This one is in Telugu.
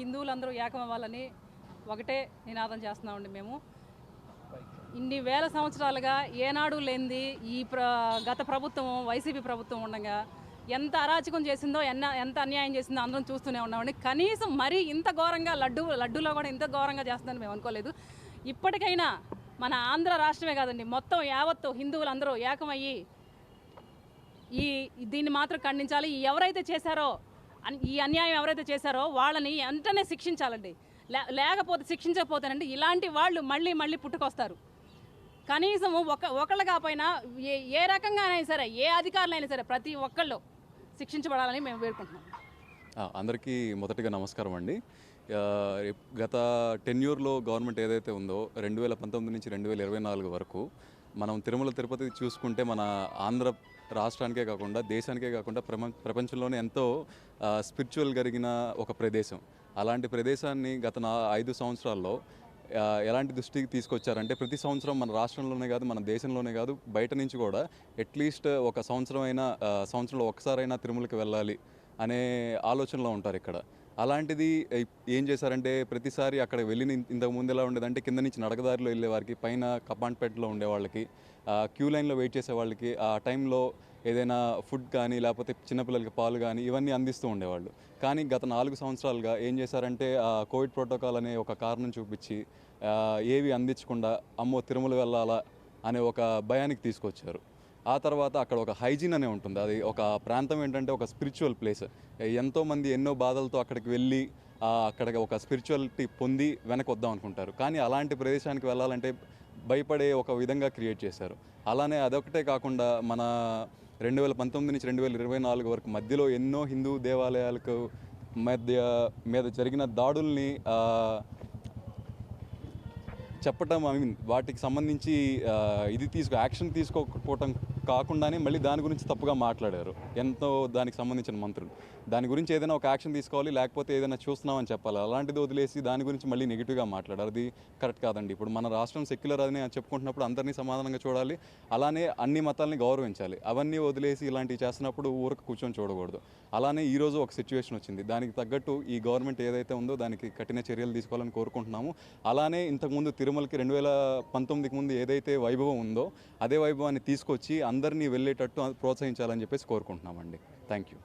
హిందువులందరూ ఏకమవ్వాలని ఒకటే నినాదం చేస్తున్నామండి మేము. ఇన్ని వేల సంవత్సరాలుగా ఏనాడు లేనిది ఈ ప్ర గత ప్రభుత్వం వైసీపీ ప్రభుత్వం ఉండగా ఎంత అరాచకం చేసిందో ఎన్న ఎంత అన్యాయం చేసిందో అందరం చూస్తూనే ఉన్నామండి. కనీసం మరీ ఇంత ఘోరంగా లడ్డు లడ్డూలో కూడా ఇంత ఘోరంగా చేస్తుందని మేము అనుకోలేదు. ఇప్పటికైనా మన ఆంధ్ర రాష్ట్రమే కాదండి మొత్తం యావత్తు హిందువులందరూ ఏకమయ్యి ఈ దీన్ని మాత్రం ఖండించాలి. ఎవరైతే చేశారో ఈ అన్యాయం ఎవరైతే చేశారో వాళ్ళని వెంటనే శిక్షించాలండి. లే- లేకపోతే శిక్షించకపోతేనండి ఇలాంటి వాళ్ళు మళ్ళీ మళ్ళీ పుట్టుకొస్తారు. కనీసం ఒక ఒకళ్ళు కాకపోయినా ఏ ఏ రకంగా సరే ఏ అధికారులైనా సరే ప్రతి ఒక్కళ్ళు శిక్షించబడాలని మేము వేడుకుంటున్నాం. అందరికీ మొదటిగా నమస్కారం అండి. గత టెన్యూర్లో గవర్నమెంట్ ఏదైతే ఉందో రెండు వేల పంతొమ్మిది నుంచి రెండు వేల ఇరవై నాలుగు వరకు మనం తిరుమల తిరుపతి చూసుకుంటే మన ఆంధ్ర రాష్ట్రానికే కాకుండా దేశానికే కాకుండా ప్రపంచ ప్రపంచంలోనే ఎంతో స్పిరిచువల్ కలిగిన ఒక ప్రదేశం. అలాంటి ప్రదేశాన్ని గత నా ఐదు సంవత్సరాల్లో ఎలాంటి దృష్టికి తీసుకొచ్చారంటే ప్రతి సంవత్సరం మన రాష్ట్రంలోనే కాదు మన దేశంలోనే కాదు బయట నుంచి కూడా అట్లీస్ట్ ఒక సంవత్సరం అయినా సంవత్సరంలో ఒకసారైనా తిరుమలకి వెళ్ళాలి అనే ఆలోచనలో ఉంటారు ఇక్కడ. అలాంటిది ఏం చేశారంటే ప్రతిసారి అక్కడ వెళ్ళిన ఇంతకు ముందు ఎలా ఉండేదంటే కింద నుంచి నడకదారిలో వెళ్ళే వారికి పైన కపాంట్పేటలో ఉండే వాళ్ళకి క్యూ లైన్లో వెయిట్ చేసే వాళ్ళకి ఆ టైంలో ఏదైనా ఫుడ్ కానీ లేకపోతే చిన్నపిల్లలకి పాలు కానీ ఇవన్నీ అందిస్తూ ఉండేవాళ్ళు. కానీ గత నాలుగు సంవత్సరాలుగా ఏం చేశారంటే ఆ కోవిడ్ ప్రోటోకాల్ అనే ఒక కారణం చూపించి ఏవి అందించకుండా అమ్మో తిరుమల వెళ్ళాలా అనే ఒక భయానికి తీసుకొచ్చారు. ఆ తర్వాత అక్కడ ఒక హైజీన్ అనే ఉంటుంది. అది ఒక ప్రాంతం ఏంటంటే ఒక స్పిరిచువల్ ప్లేస్. ఎంతోమంది ఎన్నో బాధలతో అక్కడికి వెళ్ళి ఆ, అక్కడ ఒక స్పిరిచువాలిటీ పొంది వెనక్కి వద్దాం అనుకుంటారు. కానీ అలాంటి ప్రదేశానికి వెళ్ళాలంటే భయపడే ఒక విధంగా క్రియేట్ చేశారు. అలానే అదొకటే కాకుండా మన రెండు వేల పంతొమ్మిది నుంచి రెండు వేల ఇరవై నాలుగు వరకు మధ్యలో ఎన్నో హిందూ దేవాలయాలకు మధ్య మీద జరిగిన దాడుల్ని చెప్పటం ఐ మీన్ వాటికి సంబంధించి ఇది తీసుకో యాక్షన్ తీసుకోకపోవటం కాకుండానే మళ్ళీ దాని గురించి తప్పుగా మాట్లాడారు. ఎంతో దానికి సంబంధించిన మంత్రులు. దాని గురించి ఏదైనా ఒక యాక్షన్ తీసుకోవాలి లేకపోతే ఏదైనా చూస్తున్నామని చెప్పాలి. అలాంటిది వదిలేసి దాని గురించి మళ్ళీ నెగిటివ్గా మాట్లాడారు. అది కరెక్ట్ కాదండి. ఇప్పుడు మన రాష్ట్రం సెక్యులర్ అని చెప్పుకుంటున్నప్పుడు అందరినీ సమాధానంగా చూడాలి. అలానే అన్ని మతాలని గౌరవించాలి. అవన్నీ వదిలేసి ఇలాంటివి చేస్తున్నప్పుడు ఊరికి కూర్చొని చూడకూడదు. అలానే ఈరోజు ఒక సిచ్యువేషన్ వచ్చింది. దానికి తగ్గట్టు ఈ గవర్నమెంట్ ఏదైతే ఉందో దానికి కఠిన చర్యలు తీసుకోవాలని కోరుకుంటున్నాము. అలానే ఇంతకుముందు తిరుమలకి రెండు వేల పంతొమ్మిదికి ముందు ఏదైతే వైభవం ఉందో అదే వైభవాన్ని తీసుకొచ్చి అందరినీ వెళ్ళేటట్టు ప్రోత్సహించాలని చెప్పేసి కోరుకుంటున్నామండి. Thank you